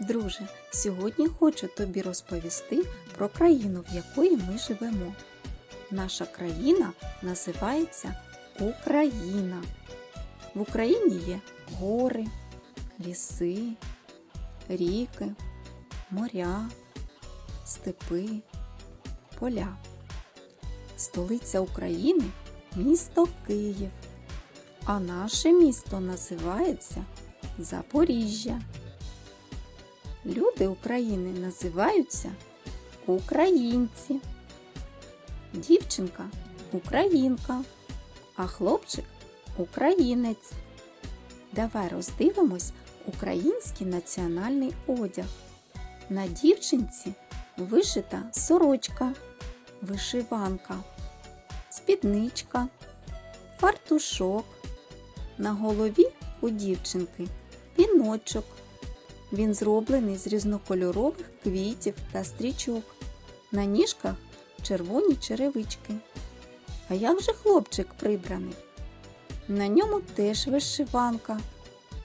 Друже, сьогодні хочу тобі розповісти про країну, в якої ми живемо. Наша країна називається Україна. В Україні є гори, ліси, ріки, моря, степи, поля. Столиця України місто Київ, а наше місто називається Запоріжжя. Люди України називаються українці. Дівчинка українка, а хлопчик українець. Давай роздивимось український національний одяг. На дівчинці вишита сорочка, вишиванка, спідничка, фартушок. На голові у дівчинки піночок. Він зроблений з різнокольорових квітів та стрічок. На ніжках червоні черевички. А як же хлопчик прибраний? На ньому теж вишиванка,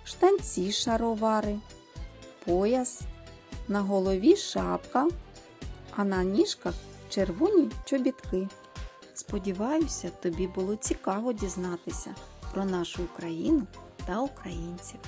штанці шаровари, пояс, на голові шапка, а на ніжках червоні чобітки. Сподіваюся, тобі було цікаво дізнатися про нашу Україну та українців.